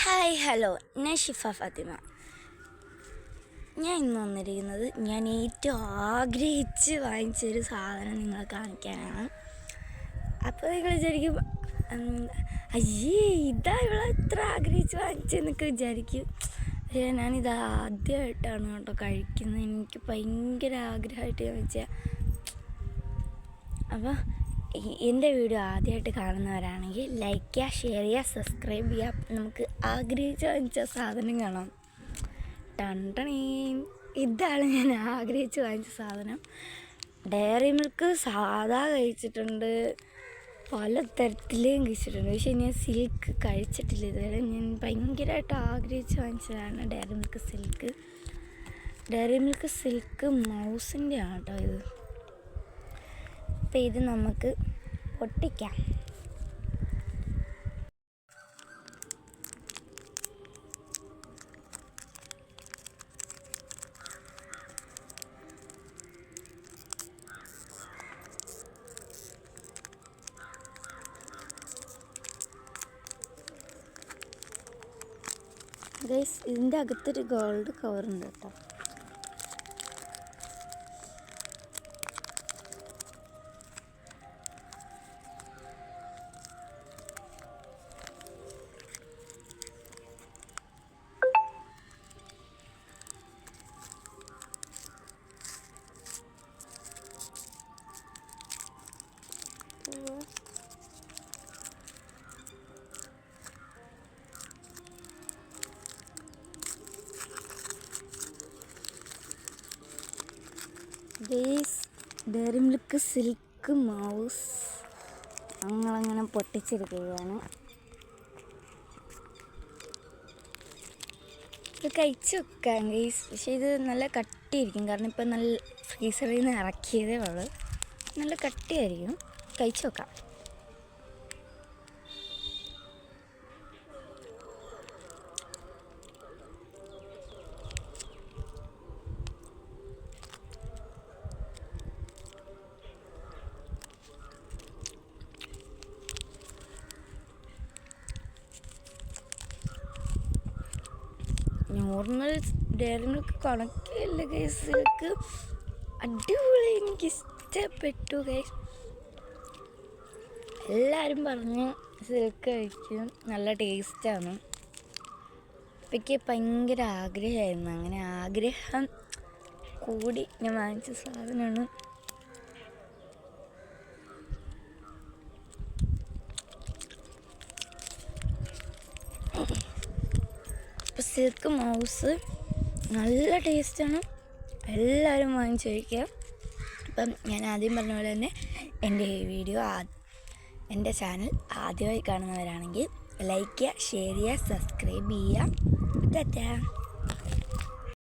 Hi hello. ഞാൻ ഷിഫ ഫാത്തിമ. ഞാൻ ഇന്ന് വന്നിരിക്കുന്നത് ഞാൻ ഏറ്റവും ആഗ്രഹിച്ച് വാങ്ങിച്ചൊരു സാധനം നിങ്ങളെ കാണിക്കാനാണ്. അപ്പോൾ നിങ്ങൾ വിചാരിക്കും അയ്യേ ഇതാ ഇവിടെ എത്ര ആഗ്രഹിച്ച് വാങ്ങിച്ചെന്നൊക്കെ വിചാരിക്കും. പക്ഷേ ഞാനിത് ആദ്യമായിട്ടാണ് കേട്ടോ കഴിക്കുന്നത്. എനിക്ക് ഭയങ്കര ആഗ്രഹമായിട്ട് ഞാൻ വെച്ചാൽ അപ്പോൾ എന്റെ വീഡിയോ ആദ്യമായിട്ട് കാണുന്നവരാണെങ്കിൽ ലൈക്ക് ചെയ്യുക ഷെയർ ചെയ്യുക സബ്സ്ക്രൈബ് ചെയ്യുക. നമുക്ക് ആഗ്രഹിച്ച വാങ്ങിച്ച സാധനം കാണാം. ടണ്ടണീൻ ഇതാണ് ഞാൻ ആഗ്രഹിച്ച് വാങ്ങിച്ച സാധനം. ഡയറി മിൽക്ക് സാധാ കഴിച്ചിട്ടുണ്ട്. പല തരത്തിലേയും കഴിച്ചിട്ടുണ്ട്. പക്ഷേ ഞാൻ സിൽക്ക് കഴിച്ചിട്ടില്ല. ഇതുവരെ ഞാൻ ഭയങ്കരമായിട്ട് ആഗ്രഹിച്ച് വാങ്ങിച്ചതാണ് Dairy Milk Silk Dairy Milk Silk മൗസിന്റെ ആണ് കേട്ടോ ഇത്. അപ്പം ഇത് നമുക്ക് പൊട്ടിക്കാം. ഗൈസ് ഇതിന്റെ അകത്തൊരു ഗോൾഡ് കവറുണ്ട് കേട്ടോ. Guys Dairy Milk Silk mousse അങ്ങനെ പൊട്ടിച്ചെടുക്കുകയാണ് ഇത് കഴിച്ച് വെക്കാം ഗേസ് പക്ഷേ ഇത് നല്ല കട്ടിയായിരിക്കും കാരണം ഇപ്പം നല്ല ഫ്രീസറിൽ നിന്ന് ഇറക്കിയതേ ഉള്ളൂ. നല്ല കട്ടിയായിരിക്കും. കഴിച്ച് വെക്കാം. നോർമൽ ഡയറി മിൽക്ക് കണക്കില്ല കേസുകൾക്ക് അടിപൊളി എനിക്ക് ഇഷ്ടപ്പെട്ടു ഗൈസ് എല്ലാവരും പറഞ്ഞു സിൽക്ക് കഴിക്കും. നല്ല ടേസ്റ്റാണ് അപ്പം എനിക്ക് ഭയങ്കര ആഗ്രഹമായിരുന്നു. അങ്ങനെ ആഗ്രഹം കൂടി ഞാൻ വാങ്ങിച്ച സാധനമാണ്. അപ്പോൾ സിൽക്ക് മൗസ് നല്ല ടേസ്റ്റാണ്. എല്ലാവരും വാങ്ങിച്ച് കഴിക്കുക. അപ്പം ഞാൻ ആദ്യം പറഞ്ഞ പോലെ തന്നെ എന്റെ ഈ വീഡിയോ എന്റെ ചാനൽ ആദ്യമായി കാണുന്നവരാണെങ്കിൽ ലൈക്ക് ചെയ്യുക ഷെയർ ചെയ്യുക സബ്സ്ക്രൈബ് ചെയ്യുക. ടാറ്റാ.